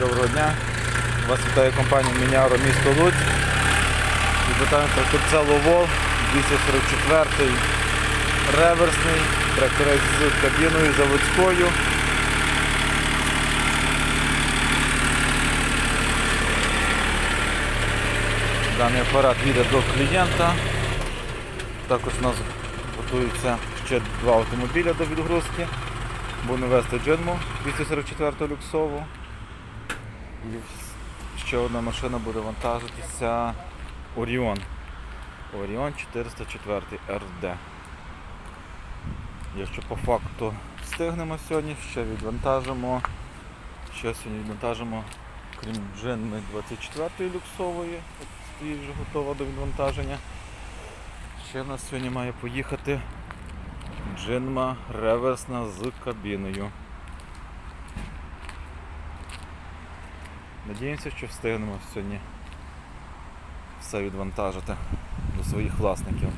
Доброго дня. Вас вітає компанія Міняро місто Луць. І питаємо тракторця Ловол 244 реверсний, тракторець з кабіною заводською. Даний апарат їде до клієнта. Також у нас готуються ще два автомобіля до відгрузки. Будемо вести джинму 244 люксову. І ще одна машина буде вантажитися Оріон. Оріон 404 РД. Якщо по факту встигнемо сьогодні, ще відвантажимо. Ще сьогодні відвантажимо, крім джинми 24 люксової, от стоїть вже готова до відвантаження. Ще в нас сьогодні має поїхати джинма реверсна з кабіною. Надіємося, що встигнемо сьогодні все відвантажити до своїх власників.